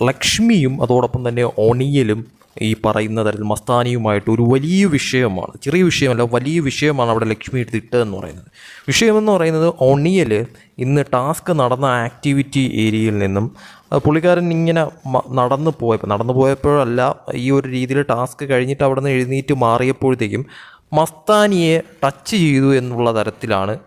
ലക്ഷ്മിയും അതോടൊപ്പം തന്നെ ഒണിയലും ഈ പറയുന്ന തരത്തിൽ മസ്താനിയുമായിട്ട് ഒരു വലിയ വിഷയമാണ് ചെറിയ വിഷയമല്ല വലിയ വിഷയമാണ് അവിടെ ലക്ഷ്മി എടുത്തിട്ടതെന്ന് പറയുന്നത്. വിഷയമെന്ന് പറയുന്നത് ഒണിയൽ ഇന്ന് ടാസ്ക് നടന്ന ആക്ടിവിറ്റി ഏരിയയിൽ നിന്നും പുള്ളിക്കാരൻ ഇങ്ങനെ നടന്നു പോയപ്പോൾ നടന്നു പോയപ്പോഴല്ല ഈ ഒരു രീതിയിൽ ടാസ്ക് കഴിഞ്ഞിട്ട് അവിടെ നിന്ന് എഴുന്നേറ്റ് മാറിയപ്പോഴത്തേക്കും മസ്താനിയെ ടച്ച് ചെയ്തു എന്നുള്ള തരത്തിലാണ്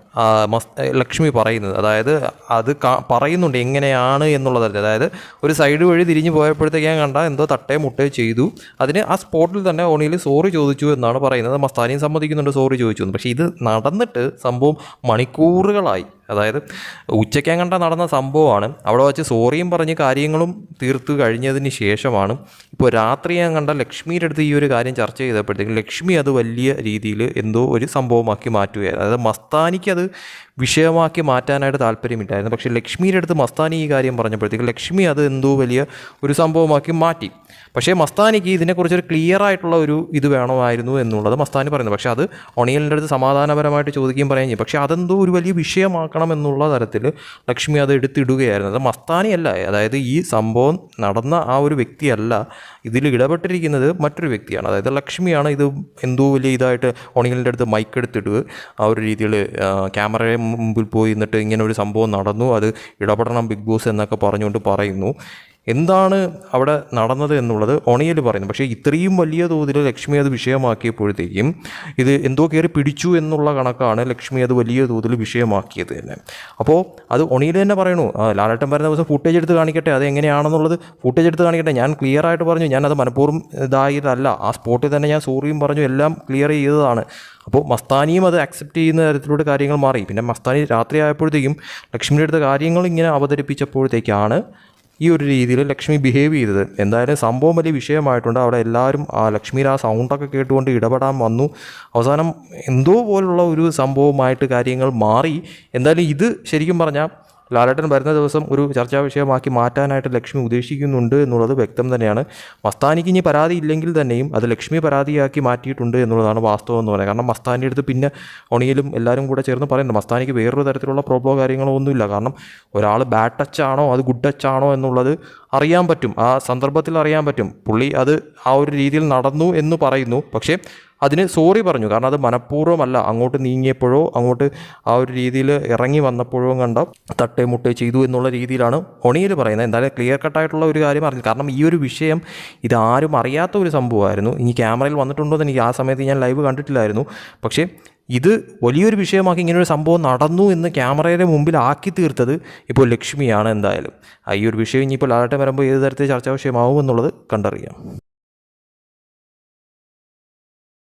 ലക്ഷ്മി പറയുന്നത്. അതായത് അത് പറയുന്നുണ്ട് എങ്ങനെയാണ് എന്നുള്ളതല്ല അതായത് ഒരു സൈഡ് വഴി തിരിഞ്ഞു പോയപ്പോഴത്തേക്ക് ഞാൻ കണ്ട എന്തോ തട്ടേ മുട്ടേ ചെയ്തു. അതിന് ആ സ്പോട്ടിൽ തന്നെ ഓണിയിൽ സോറി ചോദിച്ചു എന്നാണ് പറയുന്നത്. മസ്താനിയും സമ്മതിക്കുന്നുണ്ട് സോറി ചോദിച്ചു എന്ന്. പക്ഷേ ഇത് നടന്നിട്ട് സംഭവം മണിക്കൂറുകളായി. അതായത് ഉച്ചയ്ക്കാൻ കണ്ട നടന്ന സംഭവമാണ്. അവിടെ വച്ച് സോറിയും പറഞ്ഞ് കാര്യങ്ങളും തീർത്തു കഴിഞ്ഞതിന് ശേഷമാണ്. ഇപ്പോൾ രാത്രി ഞാൻ കണ്ട ലക്ഷ്മിയുടെ അടുത്ത് ഈ ഒരു കാര്യം ചർച്ച ചെയ്തപ്പോഴത്തേക്കും ലക്ഷ്മി അത് വലിയ രീതിയിൽ എന്തോ ഒരു സംഭവമാക്കി മാറ്റുകയായിരുന്നു. അതായത് മസ്താനിക്ക് അത് അത് വിഷയമാക്കി മാറ്റാനായിട്ട് താല്പര്യമില്ലായിരുന്നു. പക്ഷേ ലക്ഷ്മിയുടെ അടുത്ത് മസ്താനി ഈ കാര്യം പറഞ്ഞപ്പോഴത്തേക്ക് ലക്ഷ്മി അത് എന്തോ വലിയ ഒരു സംഭവമാക്കി മാറ്റി. പക്ഷേ മസ്താനിക്ക് ഇതിനെക്കുറിച്ചൊരു ക്ലിയർ ആയിട്ടുള്ള ഒരു ഇത് വേണമായിരുന്നു എന്നുള്ളത് മസ്താനി പറയുന്നത് പക്ഷേ അത് ഒണിയലിന്റെ അടുത്ത് സമാധാനപരമായിട്ട് ചോദിക്കുകയും പറയുകയും ചെയ്യും. പക്ഷേ അതെന്തോ ഒരു വലിയ വിഷയമാക്കണം എന്നുള്ള തരത്തിൽ ലക്ഷ്മി അത് എടുത്തിടുകയായിരുന്നു. അത് മസ്താനിയല്ല. അതായത് ഈ സംഭവം നടന്ന ആ ഒരു വ്യക്തിയല്ല. ഇതിൽ ഇടപെട്ടിരിക്കുന്നത് മറ്റൊരു വ്യക്തിയാണ്. അതായത് ലക്ഷ്മിയാണ് ഇത് എന്തോ വലിയ ഇതായിട്ട് ഒണിയലിന്റെ അടുത്ത് മൈക്ക് എടുത്തിടുക ആ ഒരു രീതിയിൽ ക്യാമറയുടെ മുമ്പിൽ പോയി എന്നിട്ട് ഇങ്ങനെ ഒരു സംഭവം നടന്നു. അത് ഇടപെടണം ബിഗ് ബോസ് എന്നൊക്കെ പറഞ്ഞുകൊണ്ട് പറയുന്നു. എന്താണ് അവിടെ നടന്നത് എന്നുള്ളത് ഒണിയൽ പറയുന്നു. പക്ഷേ ഇത്രയും വലിയ തോതിൽ ലക്ഷ്മി അത് വിഷയമാക്കിയപ്പോഴത്തേക്കും ഇത് എന്തോ കയറി പിടിച്ചു എന്നുള്ള കണക്കാണ് ലക്ഷ്മി അത് വലിയ തോതിൽ വിഷയമാക്കിയത് തന്നെ. അപ്പോൾ അത് ഒണിയിൽ തന്നെ പറയണു ലാലേട്ടൻ വരുന്ന ദിവസം ഫുട്ടേജ് എടുത്ത് കാണിക്കട്ടെ അത് എങ്ങനെയാണെന്നുള്ളത് ഫുട്ടേജ് എടുത്ത് കാണിക്കട്ടെ. ഞാൻ ക്ലിയർ ആയിട്ട് പറഞ്ഞു ഞാൻ അത് മനഃപൂർവം ഇതായതല്ല. ആ സ്പോട്ടിൽ തന്നെ ഞാൻ സോറിയും പറഞ്ഞു എല്ലാം ക്ലിയർ ചെയ്തതാണ്. അപ്പോൾ മസ്താനിയും അത് അക്സെപ്റ്റ് ചെയ്യുന്ന തരത്തിലൂടെ കാര്യങ്ങൾ മാറി. പിന്നെ മസ്താനി രാത്രി ആയപ്പോഴത്തേക്കും ലക്ഷ്മിയുടെ അടുത്ത കാര്യങ്ങൾ ഇങ്ങനെ അവതരിപ്പിച്ചപ്പോഴത്തേക്കാണ് ഈ ഒരു രീതിയിൽ ലക്ഷ്മി ബിഹേവ് ചെയ്തത്. എന്തായാലും സംഭവം വലിയ വിഷയമായിട്ടുണ്ട്. അവിടെ എല്ലാവരും ആ ലക്ഷ്മിയിൽ ആ സൗണ്ടൊക്കെ കേട്ടുകൊണ്ട് ഇടപെടാൻ വന്നു. അവസാനം എന്തോ പോലുള്ള ഒരു സംഭവമായിട്ട് കാര്യങ്ങൾ മാറി. എന്തായാലും ഇത് ശരിക്കും പറഞ്ഞാൽ ലാലേട്ടൻ വരുന്ന ദിവസം ഒരു ചർച്ചാ വിഷയമാക്കി മാറ്റാനായിട്ട് ലക്ഷ്മി ഉദ്ദേശിക്കുന്നുണ്ട് എന്നുള്ളത് വ്യക്തം തന്നെയാണ്. മസ്താനിക്ക് ഇനി പരാതി ഇല്ലെങ്കിൽ തന്നെയും അത് ലക്ഷ്മി പരാതിയാക്കി മാറ്റിയിട്ടുണ്ട് എന്നുള്ളതാണ് വാസ്തവം എന്ന് പറയുന്നത്. കാരണം മസ്താനിയുടെ അടുത്ത് പിന്നെ ഒണിയിലും എല്ലാവരും കൂടെ ചേർന്ന് പറയുന്നുണ്ട്. മസ്താനിക്ക് വേറൊരു തരത്തിലുള്ള പ്രോബ്ലോ കാര്യങ്ങളോ ഒന്നുമില്ല. കാരണം ഒരാൾ ബാഡ് ടച്ച് ആണോ അത് ഗുഡ് ടച്ച് ആണോ എന്നുള്ളത് അറിയാൻ പറ്റും. ആ സന്ദർഭത്തിൽ അറിയാൻ പറ്റും. പുള്ളി അത് ആ ഒരു രീതിയിൽ നടന്നു എന്ന് പറയുന്നു. പക്ഷേ അതിന് സോറി പറഞ്ഞു. കാരണം അത് മനഃപൂർവമല്ല. അങ്ങോട്ട് നീങ്ങിയപ്പോഴോ അങ്ങോട്ട് ആ ഒരു രീതിയിൽ ഇറങ്ങി വന്നപ്പോഴോ കണ്ട തട്ടേ മുട്ടേ ചെയ്തു എന്നുള്ള രീതിയിലാണ് ഒണിയിൽ പറയുന്നത്. എന്തായാലും ക്ലിയർ കട്ടായിട്ടുള്ള ഒരു കാര്യം അറിഞ്ഞു കാരണം ഈ ഒരു വിഷയം ഇതാരും അറിയാത്ത ഒരു സംഭവമായിരുന്നു. ഇനി ക്യാമറയിൽ വന്നിട്ടുണ്ടോ എന്ന് എനിക്ക് ആ സമയത്ത് ഞാൻ ലൈവ് കണ്ടിട്ടില്ലായിരുന്നു. പക്ഷേ ഇത് വലിയൊരു വിഷയമാക്കി ഇങ്ങനെ ഒരു സംഭവം നടന്നു എന്ന് ക്യാമറയുടെ മുമ്പിൽ ആക്കി തീർത്തത് ഇപ്പോൾ ലക്ഷ്മിയാണ് എന്തായാലും. ഈ ഒരു വിഷയം ഇനിയിപ്പോൾ ലാലട്ടം വരുമ്പോൾ ഏത് തരത്തിൽ ചർച്ചാ വിഷയമാവും എന്നുള്ളത് കണ്ടറിയാം.